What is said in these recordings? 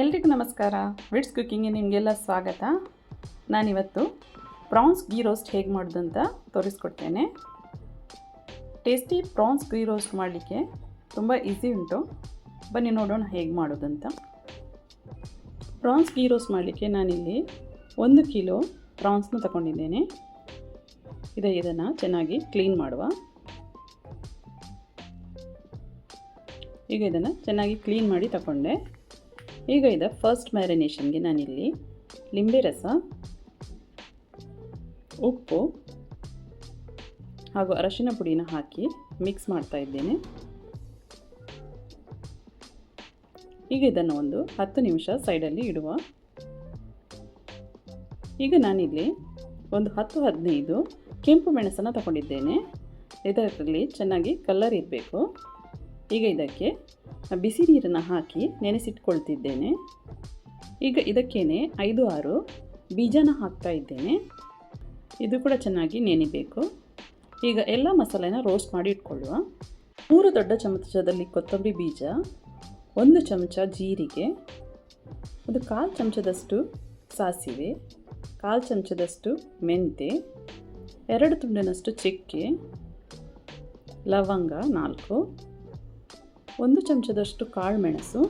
ಎಲ್ರಿಗೂ ನಮಸ್ಕಾರ. ವಿಡ್ಸ್ ಕುಕ್ಕಿಂಗ್ಗೆ ನಿಮಗೆಲ್ಲ ಸ್ವಾಗತ. ನಾನಿವತ್ತು ಪ್ರಾನ್ಸ್ ಗೀ ರೋಸ್ಟ್ ಹೇಗೆ ಮಾಡೋದು ಅಂತ ತೋರಿಸ್ಕೊಡ್ತೇನೆ. ಟೇಸ್ಟಿ ಪ್ರಾನ್ಸ್ ಗೀ ರೋಸ್ಟ್ ಮಾಡಲಿಕ್ಕೆ ತುಂಬ ಈಸಿ ಉಂಟು. ಬನ್ನಿ ನೋಡೋಣ ಹೇಗೆ ಮಾಡೋದಂತ. ಪ್ರಾನ್ಸ್ ಗೀ ರೋಸ್ಟ್ ಮಾಡಲಿಕ್ಕೆ ನಾನಿಲ್ಲಿ ಒಂದು ಕಿಲೋ ಪ್ರಾನ್ಸ್ನ ತಗೊಂಡಿದ್ದೇನೆ. ಇದೆ ಇದನ್ನು ಚೆನ್ನಾಗಿ ಕ್ಲೀನ್ ಮಾಡುವ. ಈಗ ಇದನ್ನು ಚೆನ್ನಾಗಿ ಕ್ಲೀನ್ ಮಾಡಿ ತಗೊಂಡೆ ಈಗ ಇದು ಫಸ್ಟ್ ಮ್ಯಾರಿನೇಷನ್ಗೆ ನಾನಿಲ್ಲಿ ಲಿಂಬೆ ರಸ, ಉಪ್ಪು ಹಾಗೂ ಅರಶಿನ ಪುಡಿನ ಹಾಕಿ ಮಿಕ್ಸ್ ಮಾಡ್ತಾ ಇದ್ದೇನೆ. ಈಗ ಇದನ್ನು ಒಂದು ಹತ್ತು ನಿಮಿಷ ಸೈಡಲ್ಲಿ ಇಡುವ. ಈಗ ನಾನಿಲ್ಲಿ ಒಂದು ಹತ್ತು ಹದಿನೈದು ಕೆಂಪು ಮೆಣಸನ್ನು ತಗೊಂಡಿದ್ದೇನೆ. ಇದರಲ್ಲಿ ಚೆನ್ನಾಗಿ ಕಲರ್ ಇರಬೇಕು. ಈಗ ಇದಕ್ಕೆ ಬಿಸಿ ನೀರನ್ನು ಹಾಕಿ ನೆನೆಸಿಟ್ಕೊಳ್ತಿದ್ದೇನೆ. ಈಗ ಇದಕ್ಕೇನೆ ಐದು, ಆರು ಬೀಜನ ಹಾಕ್ತಾ ಇದ್ದೇನೆ. ಇದು ಕೂಡ ಚೆನ್ನಾಗಿ ನೆನಿಬೇಕು. ಈಗ ಎಲ್ಲ ಮಸಾಲೆನ ರೋಸ್ಟ್ ಮಾಡಿ ಇಟ್ಕೊಳ್ಳುವ. ಮೂರು ದೊಡ್ಡ ಚಮಚದಲ್ಲಿ ಕೊತ್ತಂಬರಿ ಬೀಜ, ಒಂದು ಚಮಚ ಜೀರಿಗೆ, ಒಂದು ಕಾಲು ಚಮಚದಷ್ಟು ಸಾಸಿವೆ, ಕಾಲು ಚಮಚದಷ್ಟು ಮೆಂತೆ, ಎರಡು ತುಂಡಿನಷ್ಟು ಚಕ್ಕೆ, ಲವಂಗ ನಾಲ್ಕು. ಒಂದು ಚಮಚದಷ್ಟು ಕಾಳು ಮೆಣಸು,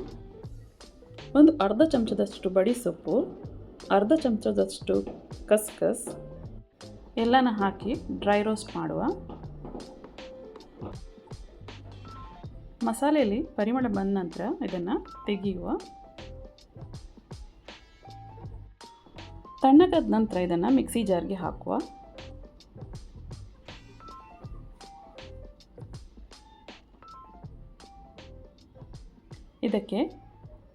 ಒಂದು ಅರ್ಧ ಚಮಚದಷ್ಟು ಬಡಿ ಸೊಪ್ಪು, ಅರ್ಧ ಚಮಚದಷ್ಟು ಕಸ್ಕಸ್, ಎಲ್ಲನ ಹಾಕಿ ಡ್ರೈ ರೋಸ್ಟ್ ಮಾಡುವ. ಮಸಾಲೆಯಲ್ಲಿ ಪರಿಮಳ ಬಂದ ನಂತರ ಇದನ್ನು ತೆಗೆಯುವ. ತಣ್ಣಗಾದ ನಂತರ ಇದನ್ನು ಮಿಕ್ಸಿ ಜಾರ್ಗೆ ಹಾಕುವ. ಇದಕ್ಕೆ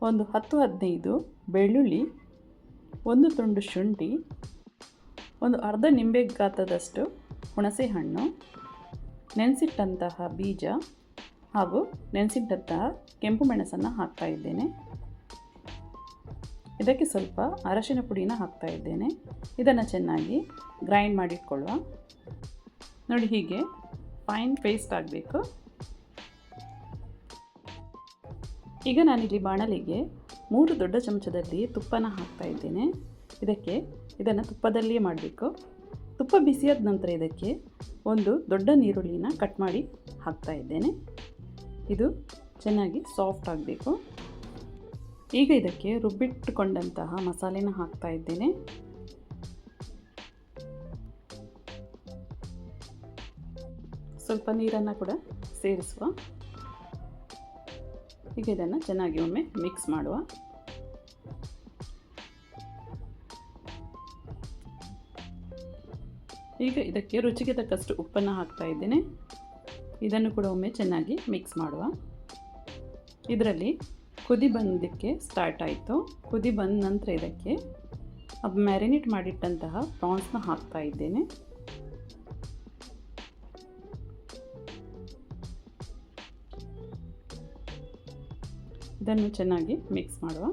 ಒಂದು ಹತ್ತು ಹದಿನೈದು ಬೆಳ್ಳುಳ್ಳಿ, ಒಂದು ತುಂಡು ಶುಂಠಿ, ಒಂದು ಅರ್ಧ ನಿಂಬೆ ಗಾತದಷ್ಟು ಹುಣಸೆ ಹಣ್ಣು ನೆನೆಸಿಟ್ಟಂತಹ ಬೀಜ ಹಾಗೂ ನೆನೆಸಿಟ್ಟಂತಹ ಕೆಂಪು ಮೆಣಸನ್ನು ಹಾಕ್ತಾ ಇದ್ದೇನೆ. ಇದಕ್ಕೆ ಸ್ವಲ್ಪ ಅರಶಿನ ಪುಡಿನ ಹಾಕ್ತಾ ಇದ್ದೇನೆ. ಇದನ್ನು ಚೆನ್ನಾಗಿ ಗ್ರೈಂಡ್ ಮಾಡಿಟ್ಕೊಳ್ಳುವ. ನೋಡಿ ಹೀಗೆ ಫೈನ್ ಪೇಸ್ಟ್ ಆಗಬೇಕು. ಈಗ ನಾನಿಲ್ಲಿ ಬಾಣಲಿಗೆ ಮೂರು ದೊಡ್ಡ ಚಮಚದಲ್ಲಿ ತುಪ್ಪನ ಹಾಕ್ತಾ ಇದ್ದೇನೆ. ಇದಕ್ಕೆ ಇದನ್ನು ತುಪ್ಪದಲ್ಲಿಯೇ ಮಾಡಬೇಕು. ತುಪ್ಪ ಬಿಸಿಯಾದ ನಂತರ ಇದಕ್ಕೆ ಒಂದು ದೊಡ್ಡ ನೀರುಳ್ಳಿನ ಕಟ್ ಮಾಡಿ ಹಾಕ್ತಾ ಇದ್ದೇನೆ. ಇದು ಚೆನ್ನಾಗಿ ಸಾಫ್ಟ್ ಆಗಬೇಕು. ಈಗ ಇದಕ್ಕೆ ರುಬ್ಬಿಟ್ಟುಕೊಂಡಂತಹ ಮಸಾಲೆನ ಹಾಕ್ತಾ ಇದ್ದೇನೆ. ಸ್ವಲ್ಪ ನೀರನ್ನು ಕೂಡ ಸೇರಿಸುವ ಈಗ ಇದನ್ನು ಚೆನ್ನಾಗಿ ಒಮ್ಮೆ ಮಿಕ್ಸ್ ಮಾಡುವ. ಈಗ ಇದಕ್ಕೆ ರುಚಿಗೆ ತಕ್ಕಷ್ಟು ಉಪ್ಪನ್ನು ಹಾಕ್ತಾ ಇದ್ದೇನೆ. ಇದನ್ನು ಕೂಡ ಒಮ್ಮೆ ಚೆನ್ನಾಗಿ ಮಿಕ್ಸ್ ಮಾಡುವ. ಇದರಲ್ಲಿ ಕುದಿ ಬಂದಕ್ಕೆ ಸ್ಟಾರ್ಟ್ ಆಯಿತು. ಕುದಿ ಬಂದ ನಂತರ ಇದಕ್ಕೆ ಮ್ಯಾರಿನೇಟ್ ಮಾಡಿಟ್ಟಂತಹ ಪ್ರಾನ್ಸ್ನ ಹಾಕ್ತಾ ಇದ್ದೇನೆ. ಇದನ್ನು ಚೆನ್ನಾಗಿ ಮಿಕ್ಸ್ ಮಾಡುವ.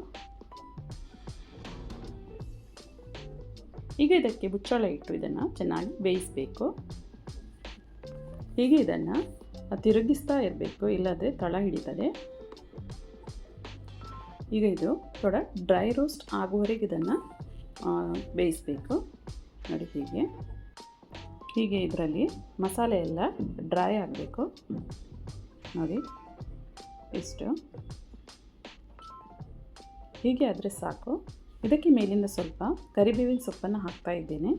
ಈಗ ಇದಕ್ಕೆ ಬುಚ್ಚಳ ಇಟ್ಟು ಇದನ್ನು ಚೆನ್ನಾಗಿ ಬೇಯಿಸಬೇಕು. ಹೀಗೆ ಇದನ್ನು ತಿರುಗಿಸ್ತಾ ಇರಬೇಕು ಇಲ್ಲದೆ ತಳ ಹಿಡಿತದೆ. ಈಗ ಇದು ಥೋಡ ಡ್ರೈ ರೋಸ್ಟ್ ಆಗುವವರೆಗೆ ಇದನ್ನು ಬೇಯಿಸಬೇಕು. ನೋಡಿ ಹೀಗೆ. ಹೀಗೆ ಇದರಲ್ಲಿ ಮಸಾಲೆ ಎಲ್ಲ ಡ್ರೈ ಆಗಬೇಕು. ನೋಡಿ, ಇಷ್ಟು. ಹೀಗೆ ಆದರೆ ಸಾಕು. ಇದಕ್ಕೆ ಮೇಲಿಂದ ಸ್ವಲ್ಪ ಕರಿಬೇವಿನ ಸೊಪ್ಪನ್ನು ಹಾಕ್ತಾ ಇದ್ದೇನೆ.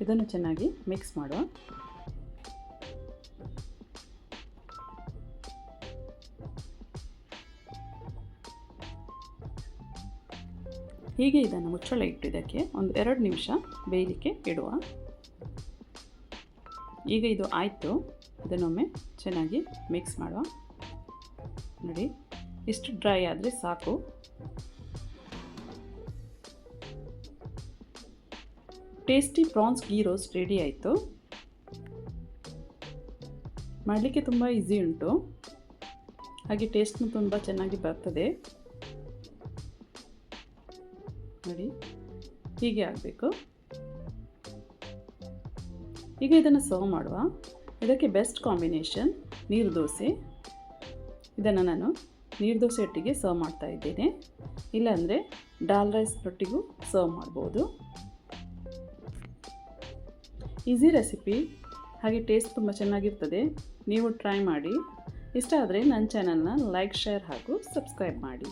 ಇದನ್ನು ಚೆನ್ನಾಗಿ ಮಿಕ್ಸ್ ಮಾಡುವ. ಹೀಗೆ ಇದನ್ನು ಮುಚ್ಚಳ ಇದಕ್ಕೆ ಒಂದು ಎರಡು ನಿಮಿಷ ಬೇಯಲಿಕ್ಕೆ ಇಡುವ. ಈಗ ಇದು ಆಯಿತು. ಇದನ್ನೊಮ್ಮೆ ಚೆನ್ನಾಗಿ ಮಿಕ್ಸ್ ಮಾಡುವ. ನೋಡಿ, ಇಷ್ಟು ಡ್ರೈ ಆದರೆ ಸಾಕು. Tasty prawns ghee roast ready ಆಯಿತು. ಮಾಡಲಿಕ್ಕೆ ತುಂಬ ಈಸಿ ಉಂಟು. ಹಾಗೆ ಟೇಸ್ಟ್ನೂ ತುಂಬ ಚೆನ್ನಾಗಿ ಬರ್ತದೆ. ನೋಡಿ, ಹೀಗೆ ಆಗಬೇಕು. ಈಗ ಇದನ್ನು ಸರ್ವ್ ಮಾಡುವ. ಇದಕ್ಕೆ ಬೆಸ್ಟ್ ಕಾಂಬಿನೇಷನ್ ನೀರು ದೋಸೆ. ಇದನ್ನು ನಾನು ನೀರು ದೋಸೆ ಒಟ್ಟಿಗೆ ಸರ್ವ್ ಮಾಡ್ತಾ ಇದ್ದೇನೆ. ಇಲ್ಲಾಂದರೆ ಡಾಲ್ ರೈಸ್ ರೊಟ್ಟಿಗೂ ಸರ್ವ್ ಮಾಡ್ಬೋದು. ಈಸಿ ರೆಸಿಪಿ ಹಾಗೆ ಟೇಸ್ಟ್ ತುಂಬ ಚೆನ್ನಾಗಿರ್ತದೆ. ನೀವು ಟ್ರೈ ಮಾಡಿ. ಇಷ್ಟ ಆದರೆ ನನ್ನ ಚಾನಲ್ನ ಲೈಕ್ ಶೇರ್ ಹಾಗೂ ಸಬ್ಸ್ಕ್ರೈಬ್ ಮಾಡಿ.